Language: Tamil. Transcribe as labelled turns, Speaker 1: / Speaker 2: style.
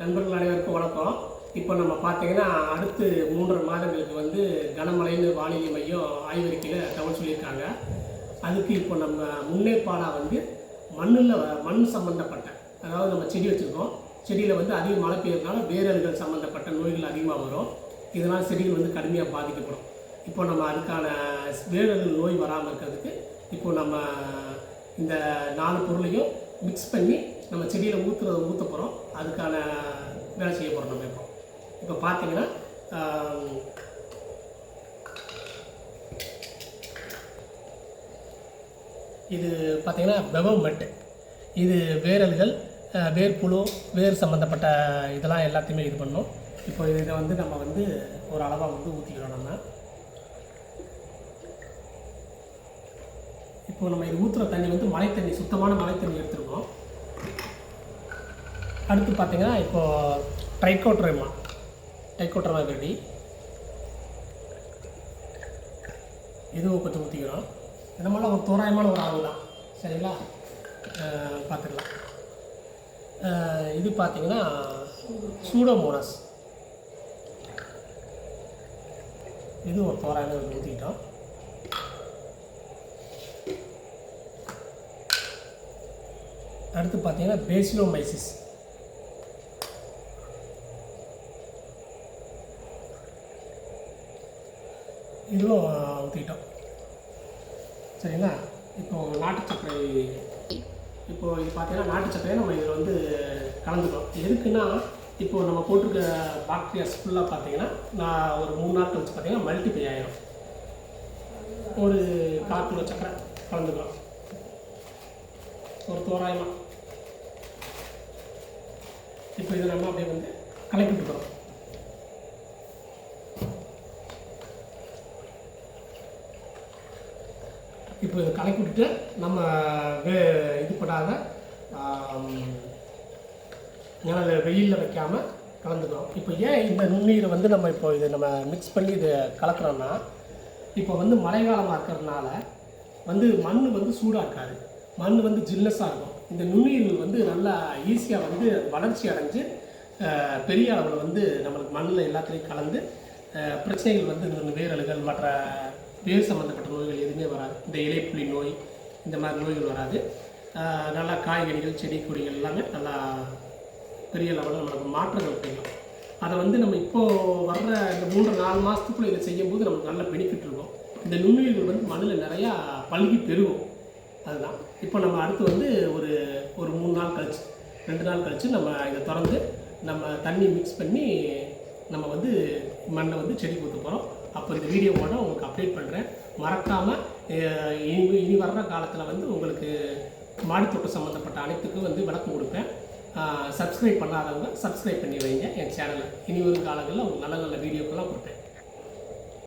Speaker 1: நண்பர்கள் அனைவருக்கும் வணக்கம். இப்போ நம்ம பார்த்தீங்கன்னா அடுத்து மூன்று மாதங்களுக்கு வந்து கனமழைன்னு வானிலை மையம் ஆய்வறிக்கையில் தகவல் சொல்லியிருக்காங்க. அதுக்கு இப்போ நம்ம முன்னேற்பாடாக வந்து மண்ணில் மண் சம்மந்தப்பட்ட அதாவது நம்ம செடி வச்சுருக்கோம். செடியில் வந்து அதிக மழை பெய்யறதுனால வேரல்கள் சம்மந்தப்பட்ட நோய்கள் அதிகமாக வரும். இதனால் செடிகள் வந்து கடுமையாக பாதிக்கப்படும். இப்போ நம்ம அதுக்கான வேரல்கள் நோய் வராமல் இருக்கிறதுக்கு இப்போ நம்ம இந்த நாலு பொருளையும் மிக்ஸ் பண்ணி நம்ம செடியில் ஊற்றுறத ஊற்ற போகிறோம் அதுக்கான வேலை செய்ய போகிறோம் நம்ம இப்போ. இப்போ பார்த்தீங்கன்னா இது பார்த்தீங்கன்னா மட்டு. இது வேரல்கள் அஹ், வேர்ப்புழு வேர் சம்மந்தப்பட்ட இதெல்லாம் எல்லாத்தையுமே இது பண்ணும். இப்போ இதை வந்து நம்ம வந்து ஒரு அளவாக வந்து ஊற்றிக்கிறோம் நம்ம. இப்போ நம்ம இது ஊற்றுற தண்ணி வந்து மழை தண்ணி சுத்தமான மழை தண்ணி எடுத்துருக்கோம். அடுத்து பார்த்தீங்கன்னா இப்போ ட்ரைகோட்ரமா. ட்ரைகோட்ரமா வெடி இதுவும் கொஞ்சம் ஊற்றிக்கிறோம் இந்த மாதிரிலாம் ஒரு தோராயமான ஒரு அளவு தான் சரிங்களா பார்த்துக்கலாம். இது பார்த்தீங்கன்னா சூடோமோனஸ். இது ஒரு தோராயமாக ஊற்றிக்கிட்டோம் அடுத்து பார்த்தீங்கன்னா பேசிலோமைசிஸ். இதுவும் ஊற்றிக்கிட்டோம் சரிங்களா? இப்போ நாட்டு சர்க்கரை இப்போ இது பார்த்தீங்கன்னா நாட்டு சர்க்கரையை நம்ம இதில் வந்து கலந்துக்கிறோம் எதுக்குன்னா இப்போது நம்ம போட்டிருக்க பாக்டீரியாஸ் ஃபுல்லாக பார்த்தீங்கன்னா நான் ஒரு மூணு நாள் கழிச்சு பார்த்தீங்கன்னா மல்டிப்ளை ஆயிரும். ஒரு கால் கிலோ சர்க்கரை கலந்துக்கலாம். ஒரு தோராயமாக இப்போ இதை நம்ம அப்படியே வந்து கலக்கி இப்போ இதை கலக்கி விட்டுட்டு நம்ம வே இது படாத நிழல் வெயிலில் வைக்காமல் கலந்துக்கிறோம் இப்போ ஏன் இந்த நுண்ணீரை வந்து நம்ம இப்போ இதை நம்ம மிக்ஸ் பண்ணி இதை கலக்கிறோன்னா இப்போ வந்து மழைக்காலமாக இருக்கிறதுனால வந்து மண் வந்து சூடாக இருக்காது மண் வந்து ஜில்லஸாக இருக்கும். இந்த நுண்ணுயிர்கள் வந்து நல்லா ஈஸியாக வந்து வளர்ச்சி அடைஞ்சு பெரிய அளவில் வந்து நம்மளுக்கு மண்ணில் எல்லாத்துலேயும் கலந்து பிரச்சனைகள் வந்து இந்த வேரல்கள் மற்ற வேர் சம்மந்தப்பட்ட நோய்கள் எதுவுமே வராது. இந்த இலைப்புலி நோய் இந்த மாதிரி நோய்கள் வராது. நல்லா காய்கறிகள் செடி கொடிகள் எல்லாமே நல்லா பெரிய லெவலில் நமக்கு மாற்றங்கள் தெரியும் அதை வந்து நம்ம இப்போது வர்ற இந்த மூன்று நாலு மாதத்துக்குள்ளே இதை செய்யும்போது நமக்கு நல்ல பெனிஃபிட் இருக்கும். இந்த நுண்ணுயிர்கள் வந்து மண்ணில் நிறையா பல்கி பெருகும். அதுதான். இப்போ நம்ம அடுத்து வந்து ஒரு ஒரு மூணு நாள் கழிச்சு ரெண்டு நாள் கழிச்சு நம்ம இதை திறந்து நம்ம தண்ணி மிக்ஸ் பண்ணி நம்ம வந்து மண்ணை வந்து செடி கொடுத்து போகிறோம் அப்போ இந்த வீடியோவோட உங்களுக்கு அப்டேட் பண்ணுறேன் மறக்காமல் இனி இனி வர்ற காலத்தில் வந்து உங்களுக்கு மாடித்தோட்டம் சம்மந்தப்பட்ட அனைத்துக்கும் வந்து விளக்கம் கொடுப்பேன். சப்ஸ்கிரைப் பண்ணாதவங்க சப்ஸ்கிரைப் பண்ணி வைங்க. என் சேனலை இனி வரும் காலங்களில் உங்களுக்கு நல்ல நல்ல வீடியோக்கெல்லாம் கொடுப்பேன்.